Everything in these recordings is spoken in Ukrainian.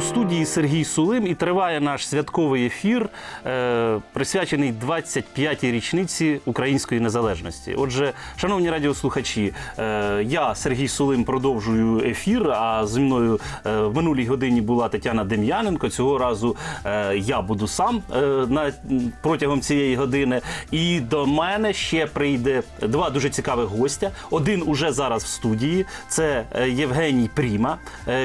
У студії Сергій Сулим і триває наш святковий ефір, е, присвячений 25-й річниці української незалежності. Отже, шановні радіослухачі, е, я Сергій Сулим продовжую ефір. А зі мною е, в минулій годині була Тетяна Дем'яненко. Цього разу я буду сам протягом цієї години. І до мене ще прийде два дуже цікавих гостя. Один уже зараз в студії. Це Євгеній Пріма,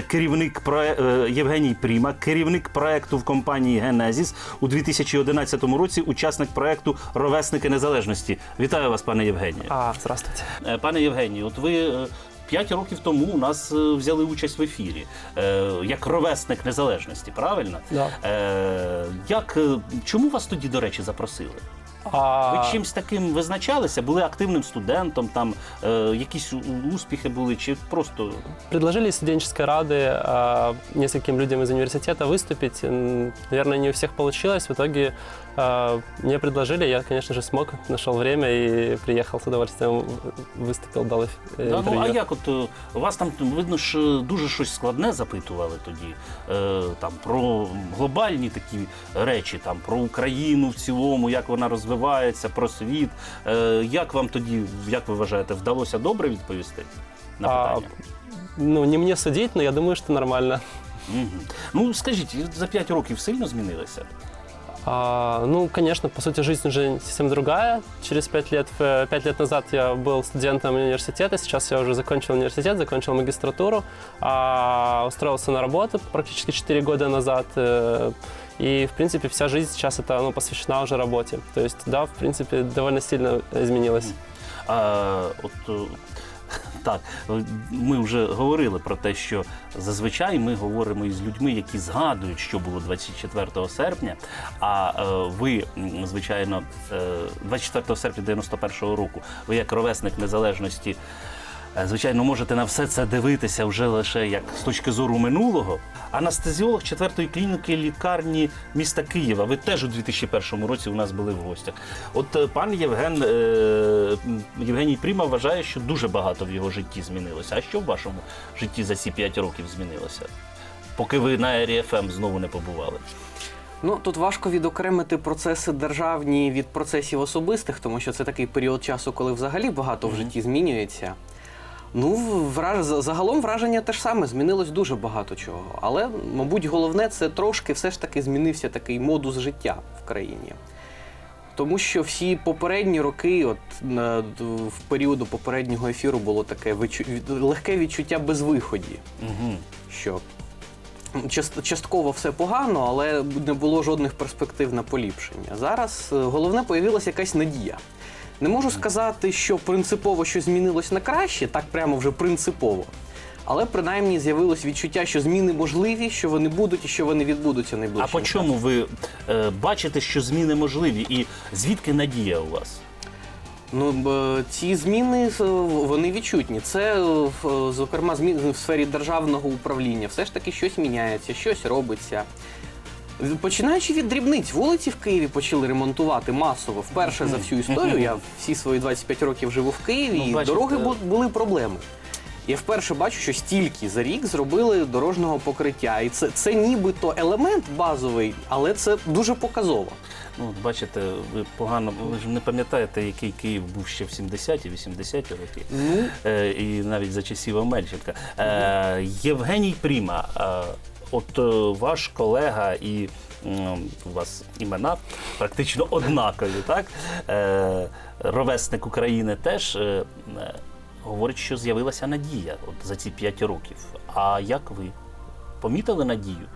керівник про Євгеній Пріма, керівник проекту в компанії Генезіс у 2011 році. Учасник проекту Ровесники Незалежності. Вітаю вас, пане Євгенію. А, здравствуйте. Е, Пане Євгенію, от ви. е, П'ять років тому у нас е, взяли участь в ефірі е, як ровесник незалежності, правильно? Да. Е, як, чому вас тоді, до речі, запросили? А, Ви чимсь таким визначалися? Були активним студентом, там е, якісь успіхи були, чи просто Предложили студенческой рады а, нескольким людям из университета выступить. Наверное, не у всех получилось. В итоге мне предложили, я, конечно же, смог, нашел время и приехал с удовольствием, выступил, дал эф- э, Да, ну, интервью. а як от е, вас там видно ж е, дуже щось складне запитували тоді. Е, там про глобальні такі речі, там про Україну в цілому, як вона розвивається, про світ. Е, як вам тоді, як ви вважаєте, вдалося добре відповісти на А, питання? Ну, не мне судить, но я думаю, что нормально. Мгм. Ну скажіть, за 5 років сильно змінилися? А, ну, конечно, по сути, жизнь уже совсем другая. Через пять лет, э, пять лет назад я был студентом университета, сейчас я уже закончил университет, закончил магистратуру, а, устроился на работу практически 4 года назад. э, И, в принципе, вся жизнь сейчас это ну, посвящена уже работе. То есть, да, в принципе, довольно сильно изменилось. А, от е, так, ми вже говорили про те, що зазвичай ми говоримо із людьми, які згадують, що було 24 серпня. А е, ви, звичайно, е, 24 серпня 91-го року, ви як ровесник незалежності. Е, Звичайно, можете на все це дивитися вже лише як з точки зору минулого. Анестезіолог 4-ї клініки лікарні міста Києва. Ви теж у 2001 році у нас були в гостях. От е, пан Євген е, Євгеній Пріма вважає, що дуже багато в його житті змінилося. А що в вашому житті за ці 5 років змінилося? Поки ви на Ері ФМ знову не побували. Ну тут важко відокремити процеси державні від процесів особистих, тому що це такий період часу, коли взагалі багато в житті змінюється. Ну, враж... загалом враження те ж саме, змінилось дуже багато чого. Але, мабуть, головне це трошки все ж таки змінився такий модус життя в країні. Тому що всі попередні роки, от на, в періоду попереднього ефіру було таке відчу... легке відчуття безвиході Угу. що част- частково все погано, але не було жодних перспектив на поліпшення. Зараз е, головне появилася якась надія. Не можу сказати, що принципово щось змінилось на краще, так прямо вже принципово. Але принаймні з'явилось відчуття, що зміни можливі, що вони будуть і що вони відбудуться А найближчим по чому ви е, бачите, що зміни можливі, і звідки надія у вас? Ну б, ці зміни е, вони відчутні. Це е, в- зокрема зміни в сфері державного управління. Все ж таки щось міняється, щось робиться. Починаючи від дрібниць, вулиці в Києві почали ремонтувати масово. Вперше за всю історію. Я всі свої 25 років живу в Києві, Ну, і бачите. дороги бу- були проблеми. Я вперше бачу, що стільки за рік зробили дорожнього покриття. І це, це нібито елемент базовий, але це дуже показово. Ну, от бачите, ви погано, ви ж не пам'ятаєте, який Київ був ще в 70-ті, 80-ті роки. Ну, Е, і навіть за часів Омельченка. Е, Євгеній Пріма, е, от е, ваш колега і у вас імена практично однакові, так? Е, ровесник України теж е, говорить, що з'явилася надія от за ці 5 років. А як ви? Помітили надію?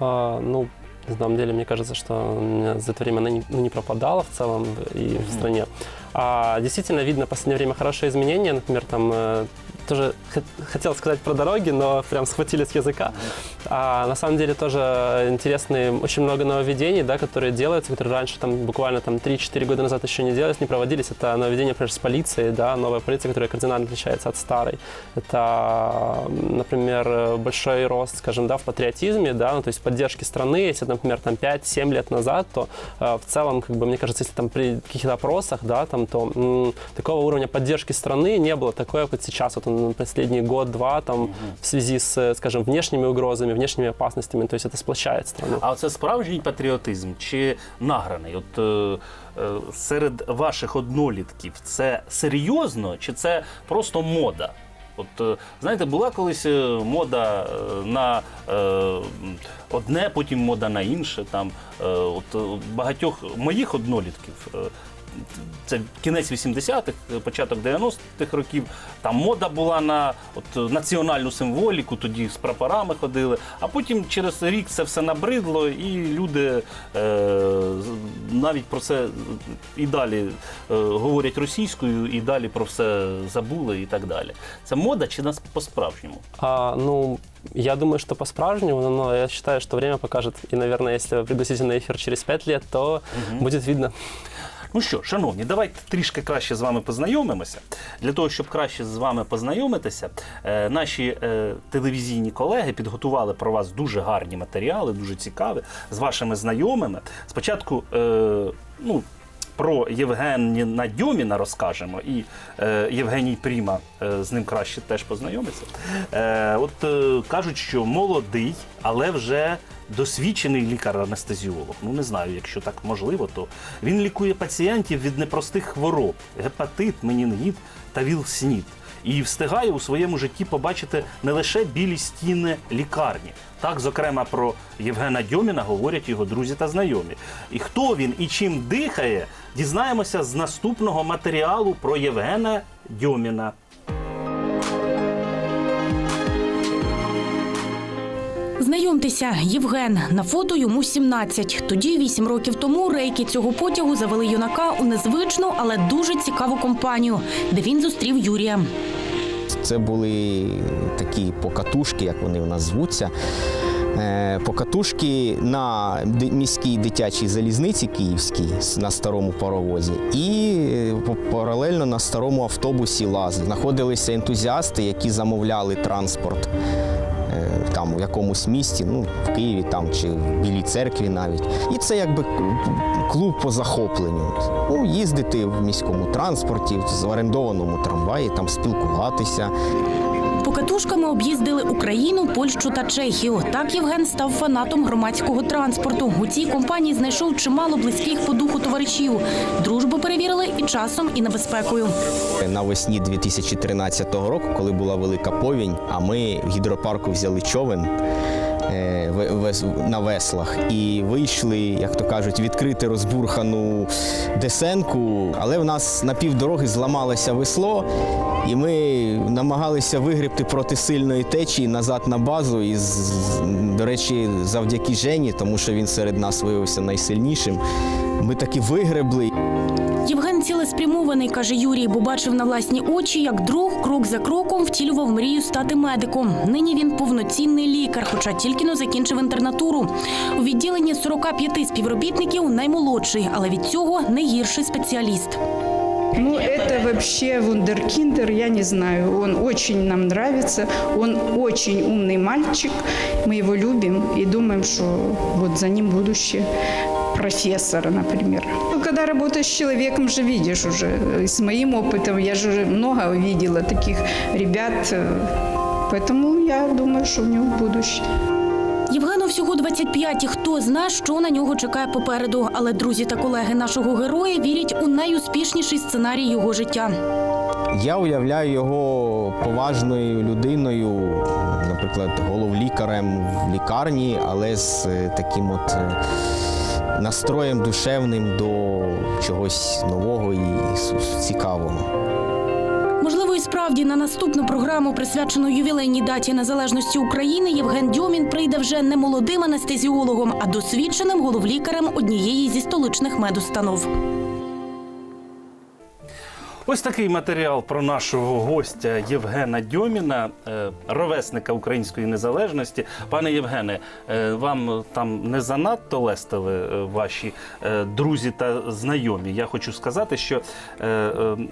А, ну, на самом деле, мне кажется, что за это время она не, ну, не пропадала в целом и в стране. А, действительно, видно в последнее время хорошие изменения. Например, там э, тоже хот- хотел сказать про дороги, но прям схватили с языка. А, на самом деле тоже интересные, очень много нововведений, да, которые делаются, которые раньше там буквально там 3-4 года назад еще не делались, не проводились. Это нововведение, например, с полицией, да, новая полиция, которая кардинально отличается от старой. Это, например, большой рост, скажем, да, в патриотизме, да, ну, то есть поддержки страны. Если, например, там 5-7 лет назад, то э, в целом, как бы, мне кажется, если там при каких-то опросах, да, там, то м, такого уровня поддержки страны не было такое, как сейчас вот он там последний год-два там в связи с, скажем, внешними угрозами, внешними опасностями. То есть это сплощает страну. А це справжній патріотизм чи награний? От е, е, серед ваших однолітків це серйозно чи це просто мода? От е, знаєте, була колись мода на е, одне, потім мода на інше. Там е, от багатьох моїх однолітків. Е, Це кінець 80-х, початок 90-х років. Там мода була на от, національну символіку, тоді з прапорами ходили. А потім через рік це все набридло, і люди е, навіть про це і далі е, говорять російською, і далі про все забули і так далі. Це мода чи нас по-справжньому? А, ну, я думаю, что по-справжнему, но я считаю, что время покажет. И, наверное, если пригласите на эфир через пять лет, то будет видно. Ну що, шановні, давайте трішки краще з вами познайомимося. Для того, щоб краще з вами познайомитися, е, наші е, телевізійні колеги підготували про вас дуже гарні матеріали, дуже цікаві, з вашими знайомими. Спочатку, е, ну. Про Євгена Дьоміна розкажемо, і е, Євгеній Пріма е, з ним краще теж познайомиться. Е, от е, кажуть, що молодий, але вже досвідчений лікар-анестезіолог. Ну не знаю, якщо так можливо, то він лікує пацієнтів від непростих хвороб: гепатит, менінгіт та віл-снід. І встигає у своєму житті побачити не лише білі стіни лікарні. Так, зокрема, про Євгена Дьоміна говорять його друзі та знайомі. І хто він і чим дихає, дізнаємося з наступного матеріалу про Євгена Дьоміна. Знайомтеся, Євген. На фото йому 17. Тоді, 8 років тому, рейки цього потягу завели юнака у незвичну, але дуже цікаву компанію, де він зустрів Юрія. Це були такі покатушки, як вони у нас звуться. Е, Покатушки на міській дитячій залізниці київській на старому паровозі, і е, паралельно на старому автобусі ЛАЗ знаходилися ентузіасти, які замовляли транспорт е, там у якомусь місті, ну в Києві там чи в Білій церкві навіть. І це якби клуб по захопленню. Ну, їздити в міському транспорті, в орендованому трамваї, там спілкуватися. Покатушками об'їздили Україну, Польщу та Чехію. Так Євген став фанатом громадського транспорту. У цій компанії знайшов чимало близьких по духу товаришів. Дружбу перевірили і часом, і небезпекою. Навесні 2013 року, коли була велика повінь, а ми в гідропарку взяли човен на веслах і вийшли, як то кажуть, відкрити розбурхану десенку. Але в нас на півдороги зламалося весло, і ми намагалися вигребти проти сильної течії назад на базу. І, до речі, завдяки Жені, тому що він серед нас виявився найсильнішим. Ми таки вигребли. Євген цілеспрямований, каже Юрій, бо бачив на власні очі, як друг крок за кроком втілював мрію стати медиком. Нині він повноцінний лікар, хоча тільки но закінчив інтернатуру. У відділенні 45 співробітників наймолодший, але від цього не гірший спеціаліст. Ну, это вообще вундеркиндер, я не знаю. Он очень нам нравится, он очень умный мальчик. Мы его любим и думаем, что вот за ним будущее профессора, например. Ну, Когда работаешь с человеком, же видишь уже. И С моим опытом я же уже много видела таких ребят. э, Поэтому я думаю, что у него будущее. Євгену всього 25, і хто зна, що на нього чекає попереду. Але друзі та колеги нашого героя вірять у найуспішніший сценарій його життя. Я уявляю його поважною людиною, наприклад, головлікарем в лікарні, але з е, таким от е, настроєм душевним до чогось нового і цікавого. Можливо, і справді на наступну програму, присвячену ювілейній даті незалежності України, Євген Дьомін прийде вже не молодим анестезіологом, а досвідченим головлікарем однієї зі столичних медустанов. Ось такий матеріал про нашого гостя Євгена Дьоміна, е, ровесника української незалежності. Пане Євгене, е, вам там не занадто лестили е, ваші друзі та знайомі. Я хочу сказати, що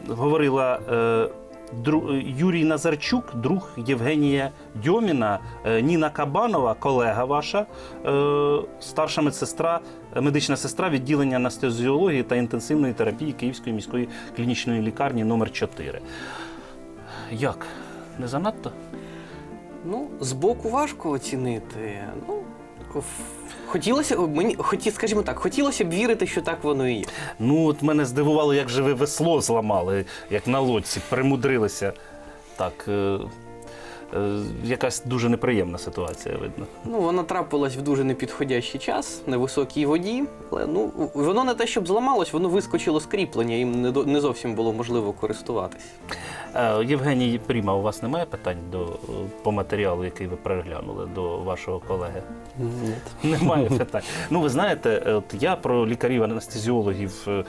говорила. Юрій Назарчук, друг Євгенія Дьоміна, Ніна Кабанова, колега ваша, старша медсестра, медична сестра відділення анестезіології та інтенсивної терапії Київської міської клінічної лікарні номер 4 Як? Не занадто? Ну, збоку важко оцінити. Ну, хотілося б мені, хоті, скажімо так, хотілося б вірити, що так воно і є. Ну, от мене здивувало, як же ви весло зламали, як на лодці, примудрилися. Так, е, якась дуже неприємна ситуація, видно. Ну, вона трапилась в дуже непідходящий час, на високій воді. Але ну, воно не те, щоб зламалось, воно вискочило з кріплення, їм не зовсім було можливо користуватись. Е, Євгеній Пріма, у вас немає питань до, по матеріалу, який ви переглянули до вашого колеги? Нет. Немає питань. Ну, ви знаєте, от я про лікарів-анестезіологів е,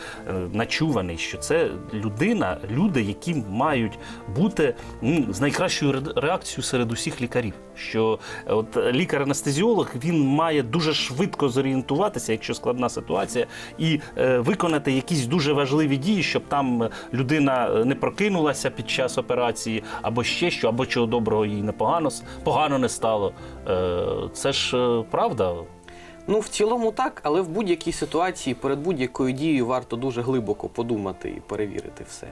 начуваний, що це людина, люди, які мають бути з найкращою реакцією серед усіх лікарів. Що от лікар-анестезіолог він має дуже швидко зорієнтуватися, якщо складна ситуація, і е, виконати якісь дуже важливі дії, щоб там людина не прокинулася під час операції, або ще що, або чого доброго їй не погано, погано не стало. Е, Це ж е, правда. Ну, в цілому так, але в будь-якій ситуації перед будь-якою дією варто дуже глибоко подумати і перевірити все.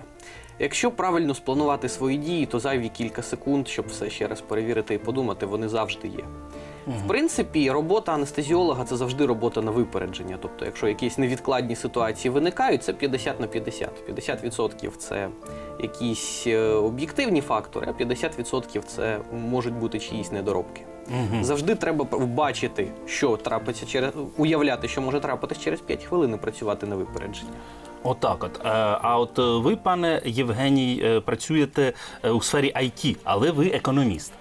Якщо правильно спланувати свої дії, то зайві кілька секунд, щоб все ще раз перевірити і подумати, вони завжди є. В принципі, робота анестезіолога це завжди робота на випередження. Тобто, якщо якісь невідкладні ситуації виникають, це 50 на 50. 50% це якісь е, об'єктивні фактори, а 50% це можуть бути чиїсь недоробки. Завжди треба бачити, що трапиться через уявляти, що може трапитись через 5 хвилин і працювати на випередження. Отак, от. Е, А от е, ви, пане Євгеній, працюєте у сфері IT, але ви економіст.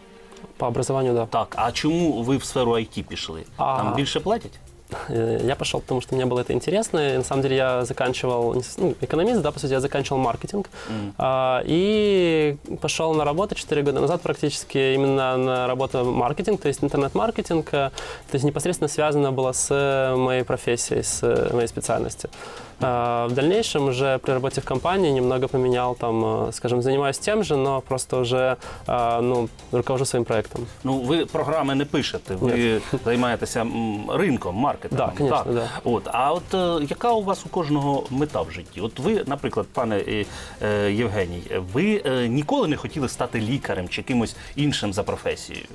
По образованию, да. Так, а чому ви в сферу IT пішли? А. Там більше платять? Э, Я пошел, потому что мне было это интересно. И, на самом деле я заканчивал, не с- ну, экономист, да, по сути, я заканчивал маркетинг. А, и пошел на работу 4 года назад практически именно на работу маркетинг, то есть интернет-маркетинг, э, то есть непосредственно связано было с э, моей профессией, с э, моей специальностью. А, В дальнейшем уже при работе в компании немного поменял, там, э, скажем, занимаюсь тем же, но просто уже а, ну, руковожу своим проектом. Ну, ви програми не пишете, ви займаєтеся м, ринком, маркетингом. Да, конечно, так. да. От, а от е, яка у вас у кожного мета в житті? От ви, наприклад, пане е, е, Євгеній, ви е, ніколи не хотіли стати лікарем чи кимось іншим за професією?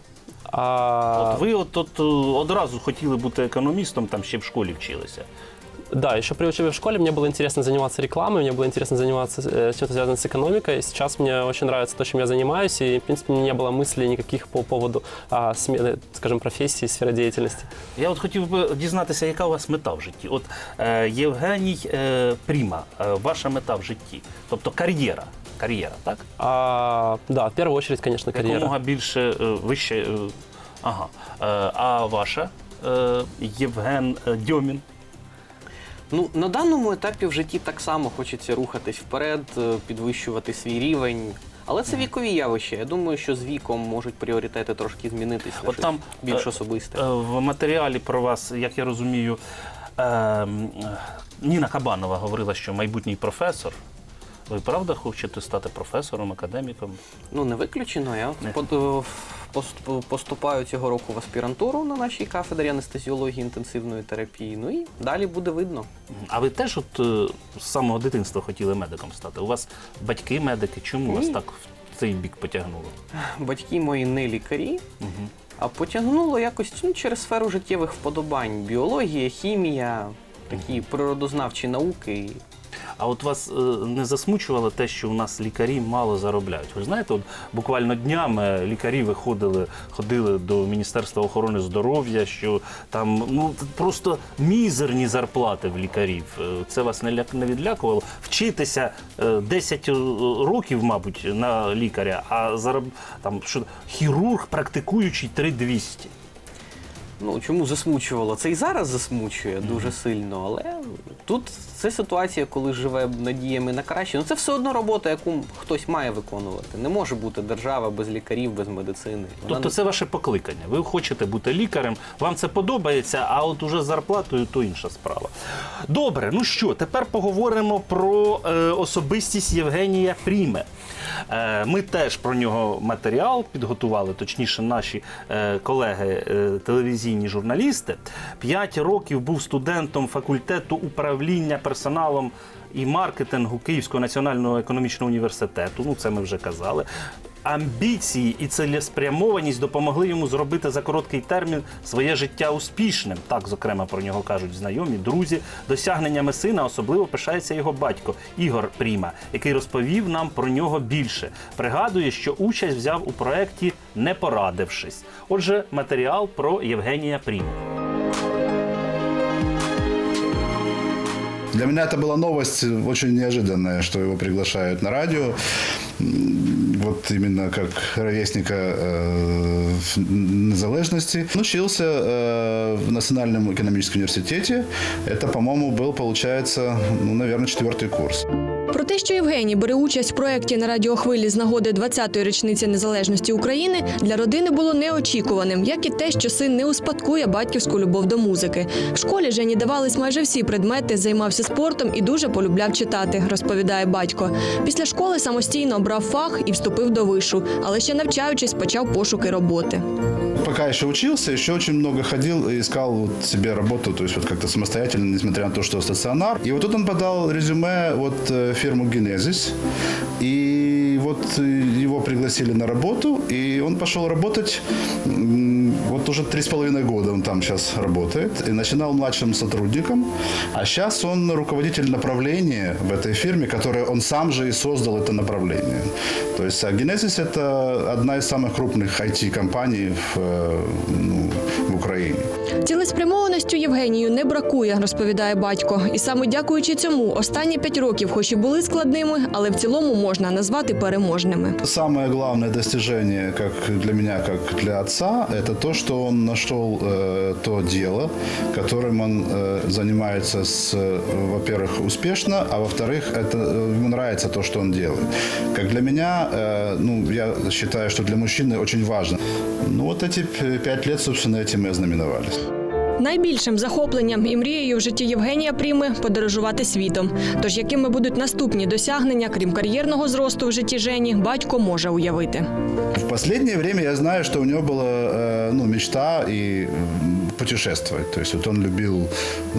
А, От ви от, от, е, одразу хотіли бути економістом, там ще в школі вчилися. Да, еще при учебе в школе мне было интересно заниматься рекламой, мне было интересно заниматься э, чем-то связанным с экономикой. Сейчас мне очень нравится то, чем я занимаюсь, и, в принципе, не было мыслей никаких по поводу а, смены, скажем, профессии, сферы деятельности. Я от хотів би дізнатися, яка у вас мета в житті. От е, Євгеній е, Пріма, е, ваша мета в житті, тобто кар'єра. Кар'єра, так? А, да, в первую очередь, конечно, карьера. Якомога більше е, вище. е, ага. Е, а ваша е, Євген е, Дьомін. Ну, на даному етапі в житті так само хочеться рухатись вперед, е, підвищувати свій рівень. Але це вікові явища. Я думаю, що з віком можуть пріоритети трошки змінитися. От там, більш е, особисте. Е, В матеріалі про вас, як я розумію, е, м, е, Ніна Кабанова говорила, що майбутній професор. Ви правда хочете стати професором, академіком? Ну, не виключено. Я Не. поступаю цього року в аспірантуру на нашій кафедрі анестезіології інтенсивної терапії. Ну і далі буде видно. А ви теж от е, з самого дитинства хотіли медиком стати? У вас батьки медики? Чому вас так в цей бік потягнуло? Батьки мої не лікарі, а потягнуло якось ну, через сферу життєвих вподобань: біологія, хімія, такі природознавчі науки. А от вас е, не засмучувало те, що у нас лікарі мало заробляють? Ви знаєте, от буквально днями лікарі виходили, ходили до Міністерства охорони здоров'я, що там ну просто мізерні зарплати в лікарів. Е, Це вас не ляк- не відлякувало? Вчитися е, 10 років, мабуть, на лікаря, а зароб там що хірург практикуючий 3200. Ну чому засмучувало? Це і зараз засмучує дуже сильно, але тут це ситуація, коли живе надіями на краще. Ну це все одно робота, яку хтось має виконувати. Не може бути держава без лікарів, без медицини. Вона Тобто це ваше покликання. Ви хочете бути лікарем, вам це подобається, а от уже з зарплатою то інша справа. Добре, ну що, тепер поговоримо про е, особистість Євгенія Пріме. Е, ми теж про нього матеріал підготували, точніше, наші е, колеги е, телевізійні журналісти. П'ять років був студентом факультету управління персоналом і маркетингу Київського національного економічного університету. Ну, це ми вже казали. Амбіції і цілеспрямованість допомогли йому зробити за короткий термін своє життя успішним. Так, зокрема, про нього кажуть знайомі, друзі. Досягненнями сина особливо пишається його батько Ігор Пріма, який розповів нам про нього більше. Пригадує, що участь взяв у проєкті не порадившись. Отже, матеріал про Євгенія Пріму. Для меня это была новость очень неожиданная, что его приглашают на радио. М, Вот именно как ровесника э, в незалежности. Он Учился э, в Национальном экономическом университете. Это, по-моему, был, получается, ну, наверное, четвертый курс. Про те, що Євгеній бере участь в проєкті на радіохвилі з нагоди 20-ї річниці незалежності України, для родини було неочікуваним, як і те, що син не успадкує батьківську любов до музики. В школі Жені давались майже всі предмети, займався спортом і дуже полюбляв читати, розповідає батько. Після школи самостійно обрав фах і вступив до вишу, але ще навчаючись, почав пошуки роботи. Пока еще учился, еще очень много ходил и искал вот себе работу, то есть вот как-то самостоятельно, несмотря на то, что стационар. И вот тут он подал резюме вот э, фирму Genesis, и вот э, его пригласили на работу, и он пошел работать, м, вот уже три с половиной года он там сейчас работает, и начинал младшим сотрудником, а сейчас он руководитель направления в этой фирме, которое он сам же и создал это направление. То есть а Genesis это одна из самых крупных IT-компаний в, э, ну, в Украине. Цілеспрямованістю Євгенію не бракує, розповідає батько. І саме дякуючи цьому, останні п'ять років, хоч і були складними, але в цілому можна назвати переможними. Самое главное достижение как для меня, как для отца, это то, что он нашел э, то дело, которым он э, занимается, с, э, во-первых, успешно, а во-вторых, это э, ему нравится то, что он делает. Как для меня, э, ну, я считаю, что для мужчины очень важно. Ну, вот эти п- пять лет, собственно, этим и ознаменовались. Найбільшим захопленням і мрією в житті Євгенія Пріми подорожувати світом. Тож якими будуть наступні досягнення, крім кар'єрного зросту в житті Жені, батько може уявити. В останнє час я знаю, що у нього була э, ну, мечта м, путешествовать. То есть вот он любил,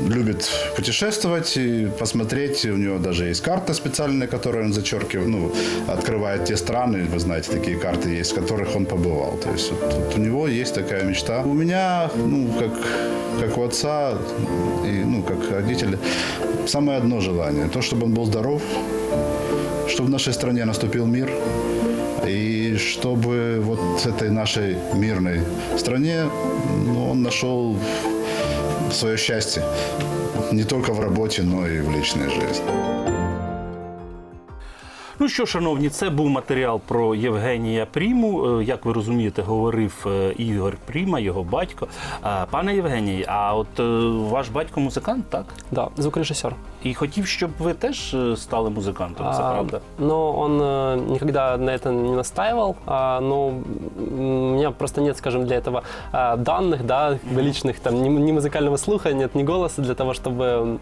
любит путешествовать и посмотреть. У него даже есть карта специальная, которую он зачеркивает, ну, открывает те страны, вы знаете, такие карты есть, в которых он побывал. То есть вот, вот у него есть такая мечта. У меня, ну, как, как у отца и, ну, как родителя, самое одно желание. То, чтобы он был здоров, чтобы в нашей стране наступил мир, и чтобы вот этой нашей мирной стране ну, он нашел свое счастье не только в работе, но и в личной жизни. Ну що, шановні, це був матеріал про Євгенія Пріму. Е, Як ви розумієте, говорив е, Ігор Пріма, його батько. А, Пане Євгеній, а от е, ваш батько музикант, так? Да, звукорежиссер. І хотів, щоб ви теж е, стали музикантом, це А, правда? Но он э, никогда на это не настаивал. а, но м, у меня просто нет, скажем, для этого а, данных, да, личных, там, ни, ни музыкального слуха, нет ни голоса для того, чтобы м,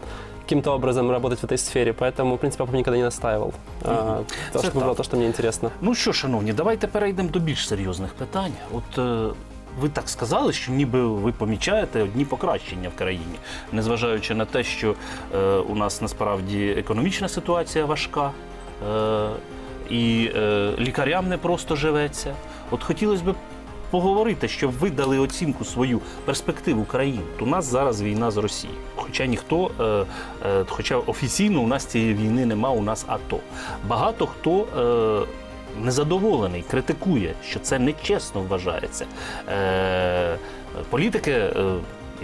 каким-то образом работать в этой сфере. Поэтому, в принципе, папа никогда не настаивал. А, то, Це что выбрал так. то, что мне интересно. Ну що, шановні, давайте перейдемо до більш серйозних питань. От е, ви так сказали, що ніби ви помічаєте одні покращення в країні, незважаючи на те, що е, у нас насправді економічна ситуація важка. Е, і е, лікарям не просто живеться. От хотілося б поговорити, щоб ви дали оцінку свою перспективу країн. У нас зараз війна з Росією. Хоча ніхто, е, е, хоча офіційно у нас цієї війни нема, у нас АТО. Багато хто. Е, Незадоволений, критикує, що це нечесно вважається. Е, політики, е,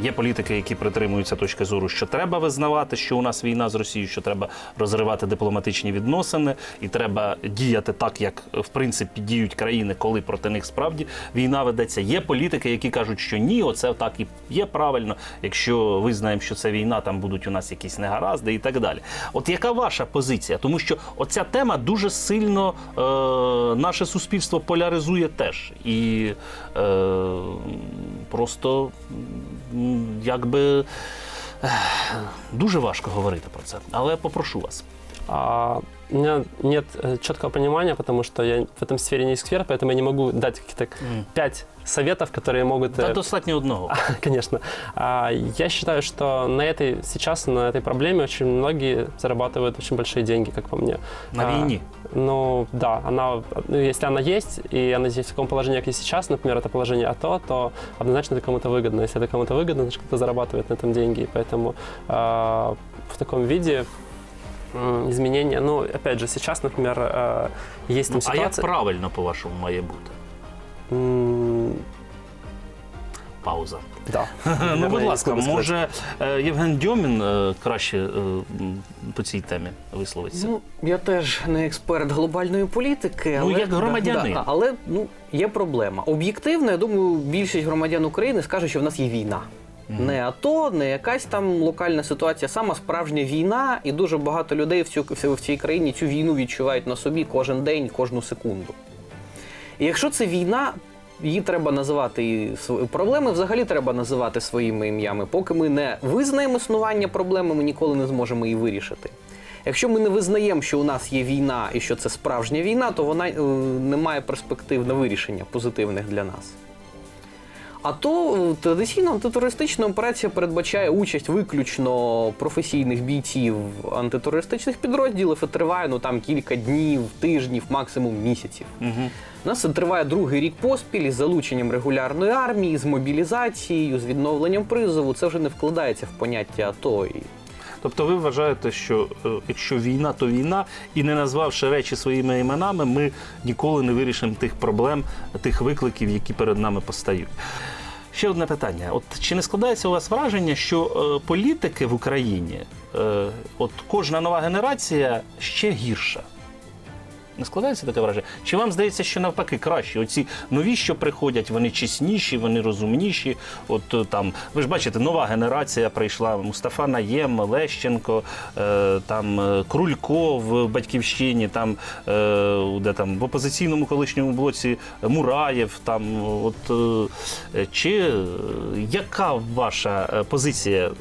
є політики, які притримуються точки зору, що треба визнавати, що у нас війна з Росією, що треба розривати дипломатичні відносини, і треба діяти так, як в принципі діють країни, коли проти них справді війна ведеться. Є політики, які кажуть, що ні, оце так і є правильно. Якщо визнаємо, що це війна, там будуть у нас якісь негаразди і так далі. От яка ваша позиція? Тому що оця тема дуже сильно е, наше суспільство поляризує теж. І е, просто якби дуже важко говорити про це. Але попрошу вас. А, у меня нет э, четкого понимания, потому что я в этом сфере не эксперт, поэтому я не могу дать какие-то пять советов, которые могут... Та э, достатньо одного. Конечно. А, Я считаю, что на этой сейчас на этой проблеме очень многие зарабатывают очень большие деньги, как по мне. На А, війні. Ну да, она, ну, если она есть, и она здесь в таком положении, как и сейчас, например, это положение АТО, то однозначно это кому-то выгодно. Если это кому-то выгодно, значит кто-то зарабатывает на этом деньги. И поэтому а, в таком виде м, изменения, ну, опять же, сейчас, например, а, есть там Ну, а як правильно, по-вашому, має бути? М, Пауза. Да. Ну, будь ласка, може е, Євген Дьомін е, краще е, м, по цій темі висловиться? Ну, я теж не експерт глобальної політики, Ну, але, як громадянин. Да, да, але ну, є проблема. Об'єктивно, я думаю, більшість громадян України скаже, що в нас є війна. Не АТО, не якась там локальна ситуація, сама справжня війна, і дуже багато людей в, цю, в цій країні цю війну відчувають на собі кожен день, кожну секунду. І якщо це війна, її треба називати і проблеми взагалі треба називати своїми ім'ями. Поки ми не визнаємо існування проблеми, ми ніколи не зможемо її вирішити. Якщо ми не визнаємо, що у нас є війна і що це справжня війна, то вона е, не має перспектив на вирішення позитивних для нас. А то е, традиційно антитерористична операція передбачає участь виключно професійних бійців антитерористичних підрозділів і триває ну там кілька днів, тижнів, максимум місяців. Угу. У нас це триває другий рік поспіль із залученням регулярної армії, з мобілізацією, з відновленням призову. Це вже не вкладається в поняття АТО. Тобто ви вважаєте, що е, якщо війна, то війна, і не назвавши речі своїми іменами, ми ніколи не вирішимо тих проблем, тих викликів, які перед нами постають. Ще одне питання: от чи не складається у вас враження, що е, політики в Україні, е, от кожна нова генерація ще гірша? Не складається таке враження? Чи вам здається, що навпаки краще? Оці нові, що приходять, вони чесніші, вони розумніші. От е, там, ви ж бачите, нова генерація прийшла: Мустафа Наєм, Лещенко, е, там е, Крулько в батьківщині, там е, де там в опозиційному колишньому блоці Мураєв. Там от е, чи е, яка ваша е, позиція?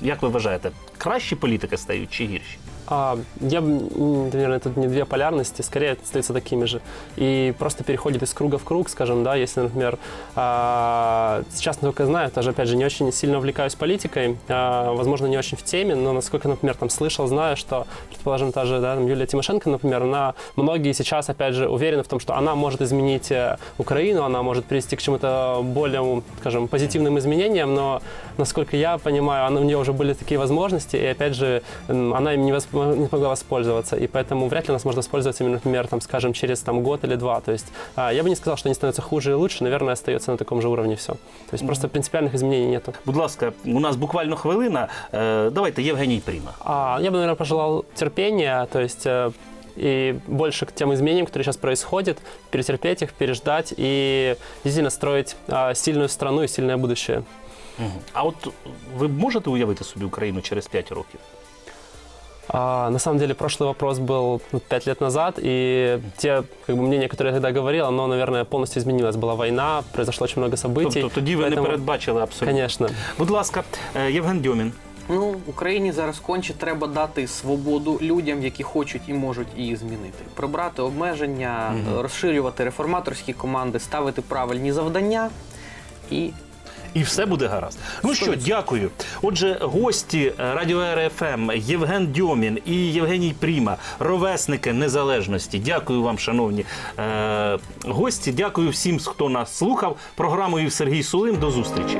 Як ви вважаєте, кращі політики стають чи гірші? А, я, наверное, тут не две полярности, скорее остаются такими же. И просто переходит из круга в круг, скажем, да, если, например, а, сейчас, насколько я знаю, тоже, опять же, не очень сильно увлекаюсь политикой, а, возможно, не очень в теме, но насколько, например, там слышал, знаю, что, предположим, та же, да, там, Юлия Тимошенко, например, она, многие сейчас, опять же, уверены в том, что она может изменить э, Украину, она может привести к чему-то более, скажем, позитивным изменениям, но, насколько я понимаю, она, у нее уже были такие возможности, и, опять же, она им не, восп- не смогла воспользоваться, и поэтому вряд ли нас можно использовать именно, например, там, скажем, через там, год или два. То есть а, я бы не сказал, что они становятся хуже и лучше, наверное, остается на таком же уровне все. То есть просто принципиальных изменений нету. Будь ласка, у нас буквально хвилина. Е, Давайте, Євгеній Пріма. А, я бы, наверное, пожелал терпения, то есть э, и больше к тем изменениям, которые сейчас происходят, перетерпеть их, переждать и действительно строить а, сильную страну и сильное будущее. А от ви можете уявити собі Україну через 5 років? А, на самом деле, прошлый вопрос был ну, пять лет назад, и те как бы, мнения, которые я тогда говорил, оно, наверное, полностью изменилось. Была война, произошло очень много событий. Тобто тоді ви не поэтому, передбачили абсолютно. Конечно. Будь ласка, е, Євген Дьомін. Ну, Україні зараз конче треба дати свободу людям, які хочуть і можуть її змінити. Прибрати обмеження, розширювати реформаторські команди, ставити правильні завдання і і все буде гаразд. Ну що, дякую. Отже, гості е, Радіо РФМ Євген Дьомін і Євгеній Пріма, ровесники незалежності. Дякую вам, шановні е, гості. Дякую всім, хто нас слухав. Програмою Сергій Сулим. До зустрічі.